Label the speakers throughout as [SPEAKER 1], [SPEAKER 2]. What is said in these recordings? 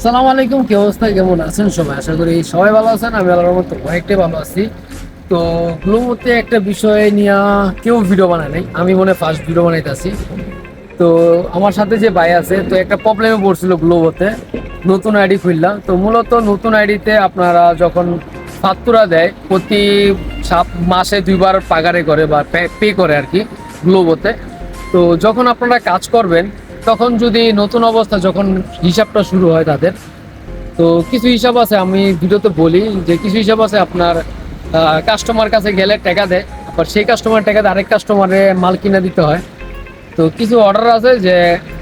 [SPEAKER 1] আসসালামু আলাইকুম, কি অবস্থা? কেমন আছেন সবাই? আশা করি সবাই ভালো আছেন, আমি আল্লাহর মতো অনেকটাই ভালো আছি। তো গ্লোবোতে একটা বিষয় নিয়ে কেউ ভিডিও বানায় নাই, আমি মনে ফার্স্ট ভিডিও বানাইতেছি। তো আমার সাথে যে ভাই আছে, তো একটা প্রবলেমে পড়ছিল গ্লোবোতে নতুন আইডি খুললাম তো মূলত নতুন আইডিতে আপনারা যখন ফাত্তুরা দেয়, প্রতি সাত মাসে দুইবার পাগারে করে বা পে করে আর কি গ্লোবোতে তো যখন আপনারা কাজ করবেন তখন যদি নতুন অবস্থা যখন হিসাবটা শুরু হয় তাদের, তো কিছু হিসাব আছে, আমি ভিডিওতে বলি যে কিছু হিসাব আছে আপনার কাস্টমার কাছে গেলে টাকা দেয়, আবার সেই কাস্টমার টাকা আরেক কাস্টমারে মাল কিনে দিতে হয়। তো কিছু অর্ডার আছে যে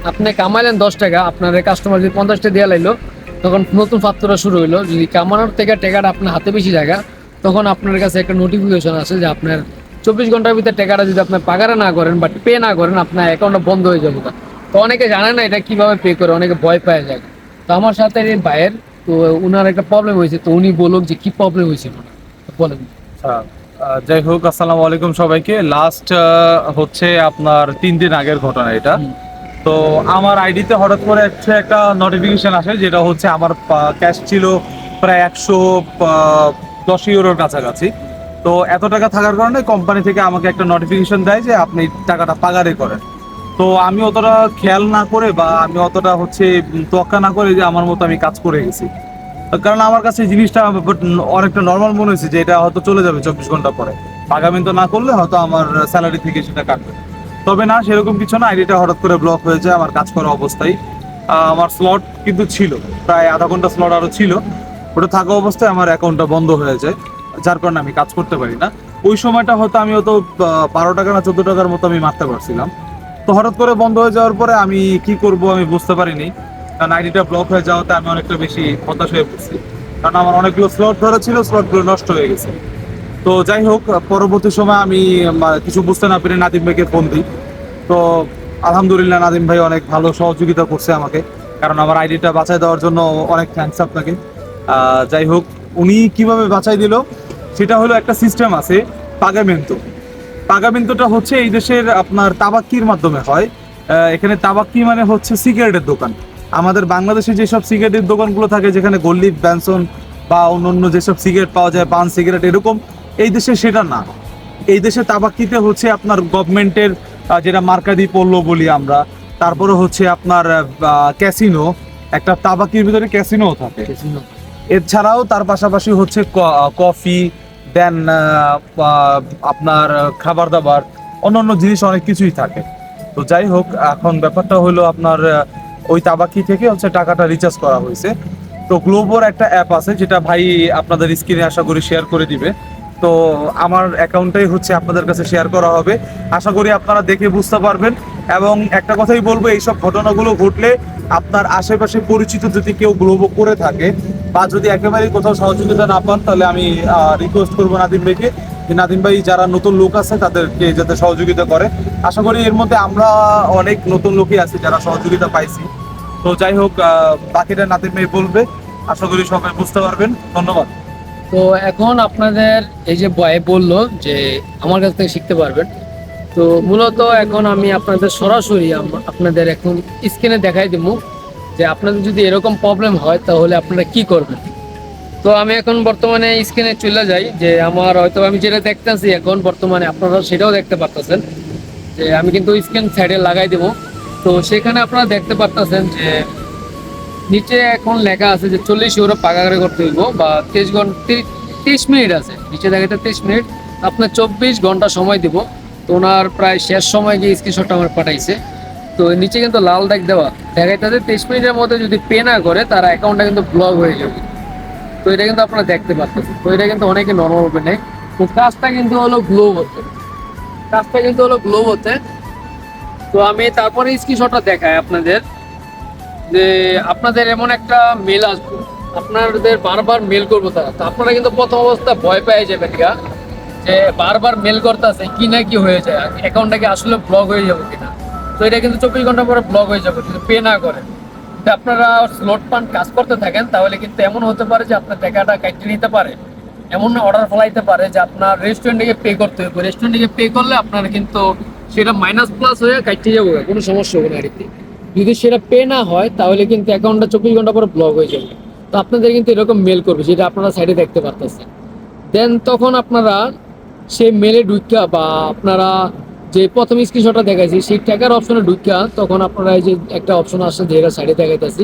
[SPEAKER 1] আপনি কামাইলেন দশ টাকা, আপনার কাস্টমার যদি পঞ্চাশটা দেওয়া লাইলো, তখন নতুন ফাত্তরা শুরু হইল। যদি কামানোর থেকে টাকাটা আপনার হাতে বেশি জায়গা, তখন আপনার কাছে একটা নোটিফিকেশন আসে যে আপনার চব্বিশ ঘণ্টার ভিতরে টাকাটা যদি আপনার পাগারে না করেন বা পে না করেন, আপনার অ্যাকাউন্টটা বন্ধ হয়ে যাবে। তো অনেকে জানে না এটা কীভাবে পে করে অনেকে ভয় পায় যায়। তো আমার সাথে এই ভাইয়ের তো উনার একটা প্রবলেম হয়েছে তো উনি বলুক যে কি প্রবলেম হয়েছিল বলেন।
[SPEAKER 2] আচ্ছা, যাই হোক আসসালামু আলাইকুম সবাইকে। লাস্ট হচ্ছে আপনার তিন দিন আগের ঘটনা এটা। তো আমার আইডিতে হঠাৎ করে হচ্ছে একটা নোটিফিকেশন আসে যেটা হচ্ছে আমার ক্যাশ ছিল প্রায় একশো দশ ইউরোর কাছাকাছি। তো এত টাকা থাকার কারণে কোম্পানি থেকে আমাকে একটা নোটিফিকেশন দেয় যে আপনি টাকাটা পাগারে করেন। তো আমি অতটা খেয়াল না করে বা আমি অতটা হচ্ছে তোয়াক্কা না করে যে আমার মতো আমি কাজ করে গেছি। কারণ আমার কাছে জিনিসটা অনেকটা নর্মাল মনে হয়েছে যে এটা হয়তো চলে যাবে চব্বিশ ঘণ্টা পরে। পাগামেন্ট না করলে হয়তো আমার স্যালারি থেকে সেটা কাটবে। তবে না, সেরকম কিছু না আইডিটা হঠাৎ করে ব্লক হয়ে যায়, আমার কাজ করা অবস্থায় আমার স্লট কিন্তু ছিল, প্রায় আধা ঘণ্টা স্লট আরও ছিল। ওটা থাকা অবস্থায় আমার অ্যাকাউন্টটা বন্ধ হয়ে যায়, যার কারণে আমি কাজ করতে পারি না। ওই সময়টা হয়তো আমি হয়তো বারো টাকা না চোদ্দ টাকার মতো আমি মারতে পারছিলাম। তো হঠাৎ করে বন্ধ হয়ে যাওয়ার পরে আমি কি করব আমি বুঝতে পারিনি। কারণ আইডিটা ব্লক হয়ে যাওয়াতে আমি অনেকটা বেশি হতাশ হয়ে পড়ছি। কারণ আমার অনেকগুলো স্লট ধরা ছিল স্লটগুলো নষ্ট হয়ে গেছে। তো যাই হোক, পরবর্তী সময় আমি কিছু বুঝতে না পেরে নাদিম ভাইকে ফোন দিই। তো আলহামদুলিল্লাহ নাদিম ভাই অনেক ভালো সহযোগিতা করছে আমাকে। কারণ আমার আইডিটা বাঁচাই দেওয়ার জন্য অনেক থ্যাংকস আপনাকে। যাই হোক, উনি কীভাবে বাঁচাই দিল, সেটা হলো একটা সিস্টেম আছে পাগামেন্টো পাগামেন্টোটা হচ্ছে এই দেশের আপনার তাবাক্কির মাধ্যমে হয়। এখানে তাবাক্কি মানে হচ্ছে সিগারেটের দোকান। আমাদের বাংলাদেশে যেসব সিগারেটের দোকানগুলো থাকে যেখানে গল্লি ব্যানসন বা অন্য অন্য যেসব সিগারেট পাওয়া যায় পান সিগারেট এরকম এই দেশে সেটা না। এই দেশে তাবাক্কিতে হচ্ছে আপনার গভর্নমেন্টের যেটা মার্কাদি পণ্য বলি আমরা তারপরে হচ্ছে আপনার ক্যাসিনো একটা তাবাকির ভিতরে ক্যাসিনোও থাকে। এছাড়াও তার পাশাপাশি হচ্ছে কফি দেন আপনার খাবার দাবার অন্যান্য জিনিস অনেক কিছুই থাকে। তো যাই হোক, এখন ব্যাপারটা হলো আপনার ওই তাবাকি থেকে হচ্ছে টাকাটা রিচার্জ করা হয়েছে। তো গ্লোবোর একটা অ্যাপ আছে, যেটা ভাই আপনাদের স্ক্রিনে আশা করি শেয়ার করে দিবে। তো আমার অ্যাকাউন্টটাই হচ্ছে আপনাদের কাছে শেয়ার করা হবে। আশা করি আপনারা দেখে বুঝতে পারবেন। এবং একটা কথাই বলব, এইসব ঘটনাগুলো ঘটলে আপনার আশেপাশে পরিচিত যদি কেউ গ্লোবো করে থাকে বা যদি একেবারেই কোথাও সহযোগিতা না পান, তাহলে আমি রিকোয়েস্ট করব নাদিম ভাইকে। যে নাদিম ভাই, যারা নতুন লোক আছে, তাদেরকে যাতে সহযোগিতা করে। আশা করি এর মধ্যে আমরা অনেক নতুন লোকই আছি, যারা সহযোগিতা পাইছি। তো যাই হোক বাকিটা নাদিম ভাই বলবে। আশা করি সবাই বুঝতে পারবেন। ধন্যবাদ।
[SPEAKER 1] তো এখন আপনাদের এই যে বয় বলল যে আমার কাছ থেকে শিখতে পারবেন তো মূলত এখন আমি আপনাদের সরাসরি আপনাদের এখন স্ক্রিনে দেখাই দেবো যে আপনাদের যদি এরকম প্রবলেম হয়, তাহলে আপনারা কি করবেন? তো আমি এখন বর্তমানে স্ক্রিনে চলে যাই যে আমার হয়তো আমি যেটা দেখতেছি এখন বর্তমানে আপনারা সেটাও দেখতে পারতেছেন যে আমি কিন্তু স্ক্রিন সাইডে লাগাই দেবো। তো সেখানে আপনারা দেখতে পারতেছেন যে নিচে এখন লেখা আছে যে চল্লিশ ইউরো পাকাগারে করতে হইব বা তেইশ ঘণ্টা তিরিশ মিনিট আছে। নিচে দেখাতে তেইশ মিনিট, আপনার চব্বিশ ঘণ্টা সময় দিব। তো ওনার প্রায় শেষ সময় গিয়ে স্ক্রিনশটটা আমার পাঠাইছে। তো নিচে কিন্তু লাল দাগ দেওয়া। দেখাইতেছে তেইশ মিনিটের মধ্যে যদি পে না করে, তার অ্যাকাউন্টটা কিন্তু ব্লক হয়ে যাবে। তো এটা কিন্তু আপনারা দেখতে পাচ্ছেন তো এটা কিন্তু অনেকে নর্মাল ওপেন নেই তো কাজটা কিন্তু হলো গ্লো হতে। কাজটা কিন্তু হলো গ্লো হতে। তো আমি তারপরে স্ক্রিনশটটা দেখাই আপনাদের। যে আপনাদের এমন একটা মেল আসবে। আপনাদের বারবার মেল করব তারা। তো আপনারা কিন্তু প্রথম অবস্থা ভয় পেয়ে যাবেন গা। যে বারবার মেল করতেছে, কি না কি হয়ে যায় অ্যাকাউন্টটা কি আসলে ব্লক হয়ে যাবে কিনা? তো এটা কিন্তু চব্বিশ ঘণ্টা পরে ব্লক হয়ে যাবে, কিন্তু পে না করে। যদি আপনারা স্লট পান, কাজ করতে থাকেন, তাহলে কিন্তু এমন হতে পারে যে আপনার টাকাটা কাটিয়ে নিতে পারে। এমন অর্ডার ফলাইতে পারে যে আপনার রেস্টুরেন্টে পে করতে হবে। রেস্টুরেন্টে পে করলে আপনার কিন্তু সেটা মাইনাস প্লাস হয়ে কাটিয়ে যাবে, কোনো সমস্যা হবে না আর যদি সেটা পে না হয়, তাহলে কিন্তু অ্যাকাউন্টটা চব্বিশ ঘণ্টা পরে ব্লক হয়ে যাবে। তো আপনাদের কিন্তু এরকম মেল করবে, যেটা আপনারা সাইডে দেখতে পারতেছেন। দেন তখন আপনারা সেই মেলে ঢুকা বা আপনারা যে প্রথম স্ক্রিনশটটা দেখাইছি, সেই টাকার অপশনে ঢুকা তখন আপনারা এই যে একটা অপশন আসছে যেটা সাইডে দেখাইতেছি,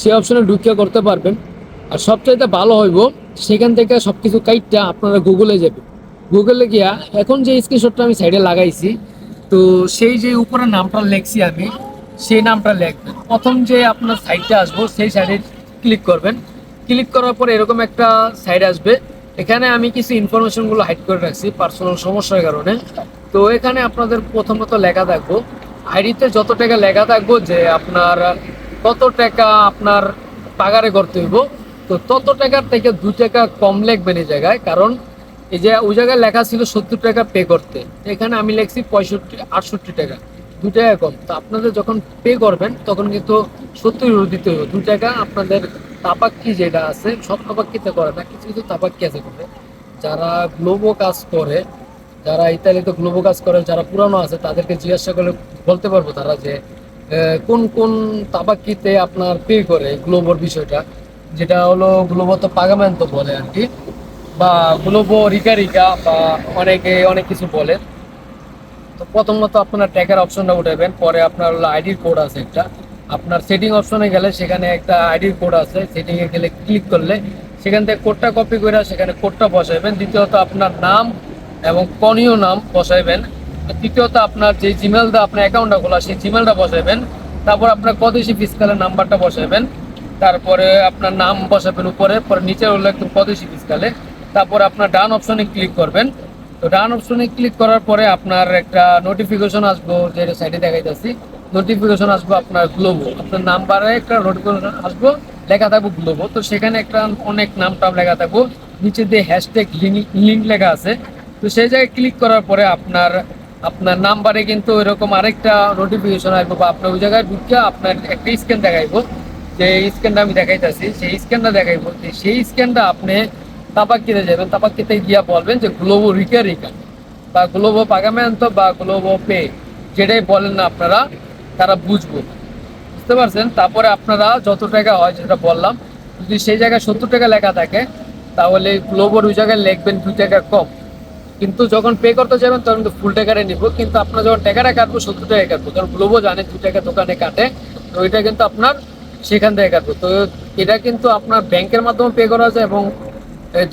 [SPEAKER 1] সেই অপশনে ঢুকা করতে পারবেন। আর সবচাইতে ভালো হইব, সেখান থেকে সব কিছু কাইটটা আপনারা গুগলে যাবে। গুগলে গিয়া এখন যে স্ক্রিনশটটা আমি সাইডে লাগাইছি, তো সেই যে উপরে নামটা লেখছি আমি, সেই নামটা লিখবেন। প্রথম যে আপনার সাইটটা আসব, সেই সাইডে ক্লিক করবেন। ক্লিক করার পরে এরকম একটা সাইড আসবে। এখানে আমি কিছু ইনফরমেশনগুলো হাইড করে রাখছি পার্সোনাল সমস্যার কারণে। তো এখানে আপনাদের প্রথমত লেখা থাকব। আইডিতে যত টাকা লেখা থাকব যে আপনার কত টাকা আপনার পাগারে করতে হইব, তো তত টাকার থেকে দু টাকা কম লিখবেন এই জায়গায়, কারণ এই যে ওই জায়গায় লেখা ছিল সত্তর টাকা পে করতে। এখানে আমি লেখছি পঁয়ষট্টি, আটষট্টি টাকা, দু টাকা কম। তো আপনাদের যখন পে করবেন, তখন কিন্তু সত্তর দিতে হবে দু টাকা আপনাদের তাপাক্কি যেটা আছে, সব তাপাক্কিতে করে না, কিছু কিছু তাপাক্কি আছে করে যারা গ্লোবো কাজ করে, যারা ইতালিতে গ্লোবো কাজ করে, যারা পুরানো আছে, তাদেরকে জিজ্ঞাসা করলে বলতে পারব তারা যে কোন কোন তাবাক্কিতে আপনার পে করে গ্লোবোর বিষয়টা। যেটা হলো গ্লোবো তো পাগামেন্তো বলে আর কি, বা গ্লোবো রিকা রিকা বা অনেকে অনেক কিছু বলে। তো প্রথমত আপনার ট্যাগের অপশনটা উঠাবেন, পরে আপনার হলো আইডির কোড আছে একটা। আপনার সেটিং অপশনে গেলে সেখানে একটা আইডি কোড আছে সেটিংয়ে গেলে ক্লিক করলে সেখান থেকে কোডটা কপি করে সেখানে কোডটা বসাইবেন। দ্বিতীয়ত আপনার নাম এবং কনীয় নাম বসাইবেন। তৃতীয়ত আপনার যে জিমেলটা আপনার অ্যাকাউন্টটা খোলা, সেই জিমেলটা বসাইবেন। তারপর আপনার কদেশি ফিসকালের নাম্বারটা বসাইবেন। তারপরে আপনার নাম বসাবেন উপরে, পরে নিচে হলো একদম কদেশি ফিসকালে তারপর আপনার ডান অপশনে ক্লিক করবেন। তো ডান অপশনে ক্লিক করার পরে আপনার একটা নোটিফিকেশন আসব যে সাইডে দেখাইতেছি। নোটিফিকেশন আসব, আপনার গ্লোবো আপনার নাম্বারে একটা নোটিফিকেশন আসব, লেখা থাকব গ্লোবো তো সেখানে একটা অনেক নাম টাম লেখা থাকব। নিচে দিয়ে হ্যাশট্যাগ লিঙ্ক লিঙ্ক লেখা আছে, তো সেই জায়গায় ক্লিক করার পরে আপনার আপনার নাম্বারে কিন্তু এরকম আরেকটা নোটিফিকেশন আসব বা আপনার ওই জায়গায় ঢুকে আপনার একটা স্ক্যান দেখাইবো। যে স্ক্যানটা আমি দেখাইতেছি, সেই স্ক্যানটা দেখাইবো। যে সেই স্ক্যানটা আপনি তাপাক্কিতে যাবেন, তাপাক্কিতে গিয়া বলবেন যে গ্লোবো রিকা রিকা বা গ্লোবো পাগামেন্তো বা গ্লোবো পে যেটাই বলেন না আপনারা তারা বুঝব। বুঝতে পারছেন? তারপরে আপনারা যত টাকা হয় যেটা বললাম, যদি সেই জায়গায় সত্তর টাকা লেখা থাকে, তাহলে গ্লোবোর ওই জায়গায় লিখবেন দুই টাকা কম। কিন্তু যখন পে করতে যাবেন, তখন কিন্তু ফুল টাকারে নিব। কিন্তু আপনার যখন টাকাটা কাটবো সত্তর টাকা কাটবো। কারণ গ্লোবো জানে দু টাকা দোকানে কাটে, তো এটা কিন্তু আপনার সেখান থেকে কাটবো। তো এটা কিন্তু আপনার ব্যাংকের মাধ্যমে পে করা যায় এবং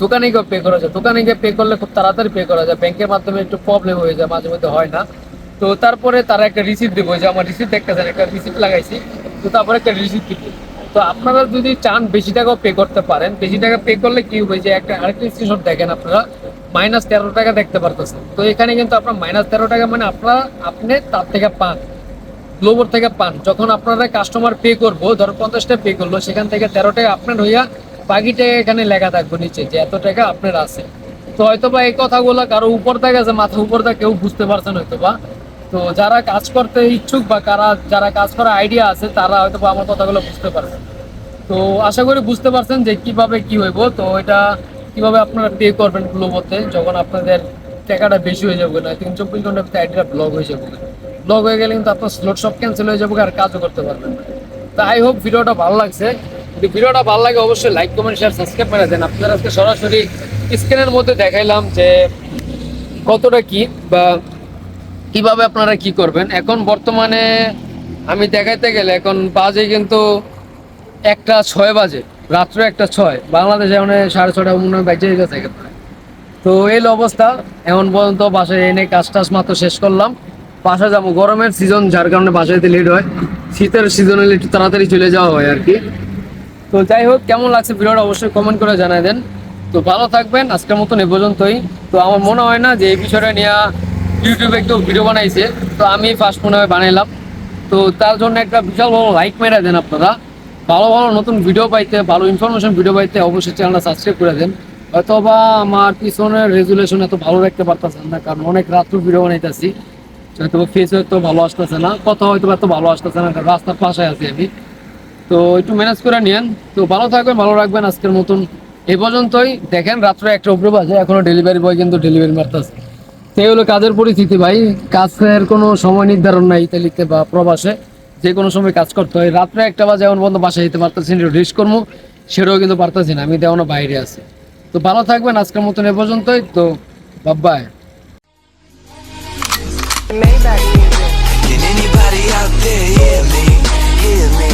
[SPEAKER 1] দোকানে গিয়ে পে করা যায়। দোকানে গিয়ে পে করলে খুব তাড়াতাড়ি পে করা যায়। ব্যাংকের মাধ্যমে একটু প্রবলেম হয়ে যায়, মাঝে মধ্যে হয় না। তো তারপরে তারা একটা রিসিপ্ট দেবো যে আমার রিসিপ্ট দেখতেছেন, একটা রিসিপ্ট লাগাইছি, তো তারপরে একটা রিসিপ্ট দিবে। তো আপনারা যদি চান বেশি টাকাও পে করতে পারেন, বেশি টাকা পে করলে কি হবে যে একটা আরেকটা স্ক্রিনশট দেখেন আপনারা মাইনাস তেরো টাকা দেখতে পারতেছেন। তো এখানে কিন্তু আপনার মাইনাস তেরো টাকা মানে আপনারা, আপনি তার থেকে পান গ্লোবর থেকে পান। যখন আপনারা কাস্টমার পে করব, ধরো পঞ্চাশ টাকা পে করল, সেখান থেকে তেরো টাকা আপনার হইয়া বাকি টাকা এখানে লেখা থাকবে নিচে, যে এত টাকা আপনার আছে। তো হয়তো বা এই কথাগুলো কারও উপর থেকে মাথা উপর থেকে কেউ বুঝতে পারছেন হয়তো বা তো যারা কাজ করতে ইচ্ছুক বা কারা, যারা কাজ করার আইডিয়া আছে, তারা হয়তো আমার কথাগুলো বুঝতে পারবে। তো আশা করি বুঝতে পারছেন যে কীভাবে কি হইব। তো এটা কীভাবে আপনারা পে করবেন গ্লোবোতে যখন আপনাদের টাকাটা বেশি হয়ে যাবে না, তিন চব্বিশ ঘণ্টার ভিতরে আইডিটা ব্লক হয়ে যাবে। ব্লক হয়ে গেলে কিন্তু আপনার স্লোট সব ক্যান্সেল হয়ে যাবে আর কাজও করতে পারবেন না। তো আই হোপ ভিডিওটা ভালো লাগছে। যদি ভিডিওটা ভালো লাগে, অবশ্যই লাইক কমেন্ট শেয়ার সাবস্ক্রাইব করে দেন। আপনারা আজকে সরাসরি স্ক্রিনের মধ্যে দেখাইলাম যে কতটা কি বা কীভাবে আপনারা কি করবেন? এখন বর্তমানে আমি দেখাইতে গেলে এখন বাজে কিন্তু একটা ছয় বাজে, রাত্র একটা ছয়। বাংলাদেশে মানে সাড়ে ছটা মনে হয় বাজে গেছে তো এই অবস্থা, এখন পর্যন্ত বাসায় এনে কাজ টাজ মাত্র শেষ করলাম। বাসা যাব, গরমের সিজন যার কারণে বাসায় লেট হয়। শীতের সিজন একটু তাড়াতাড়ি চলে যাওয়া হয় আর কি। তো যাই হোক, কেমন লাগছে ভিডিওটা অবশ্যই কমেন্ট করে জানাই দেন। তো ভালো থাকবেন, আজকের মতন এ পর্যন্তই। তো আমার মনে হয় না যে এই বিষয়টা নিয়ে ইউটিউবে একটু ভিডিও বানাইছে, তো আমি ফার্স্ট মনে হয় বানাইলাম। তো তার জন্য একটা বিশাল বড় লাইক মেরে দেন আপনারা। ভালো ভালো নতুন ভিডিও পাইতে, ভালো ইনফরমেশন ভিডিও পাইতে অবশ্যই চ্যানেলটা সাবস্ক্রাইব করে দেন। অথবা আমার পিছনের রেজুলেশন এত ভালো রাখতে পারতেছেন না, কারণ অনেক রাত্র ভিডিও বানাইতেছি। হয়তো ফেস হয়তো ভালো আসতেছে না, কথা হয়তো এত ভালো আসতেছে না রাস্তার পাশে আছি আমি। তো একটু ম্যানেজ করে নিয়েন। তো ভালো থাকবেন, ভালো রাখবেন আজকের মতন। এই পর্যন্তই। দেখেন, রাত্রে একটা উপরে বাজে এখনও ডেলিভারি বয় কিন্তু ডেলিভারি মারতেছে। এই হলো কাজের পরিস্থিতি ভাই। কাজের কোনো সময় নির্ধারণ নাই ইতালিতে বা প্রবাসে। যে কোনো সময় কাজ করতে হয়। রাত্রে একটা বাজে এমন বন্ধ বাসায় যেতে পারতেছি না রেস্ট করব সেটাও কিন্তু পারতেছি না আমি তো এখনও বাইরে আছি। তো ভালো থাকবেন আজকের মতন এ পর্যন্তই। তো বাবাই
[SPEAKER 3] Maybach music.
[SPEAKER 4] Can anybody out there hear me? Hear me?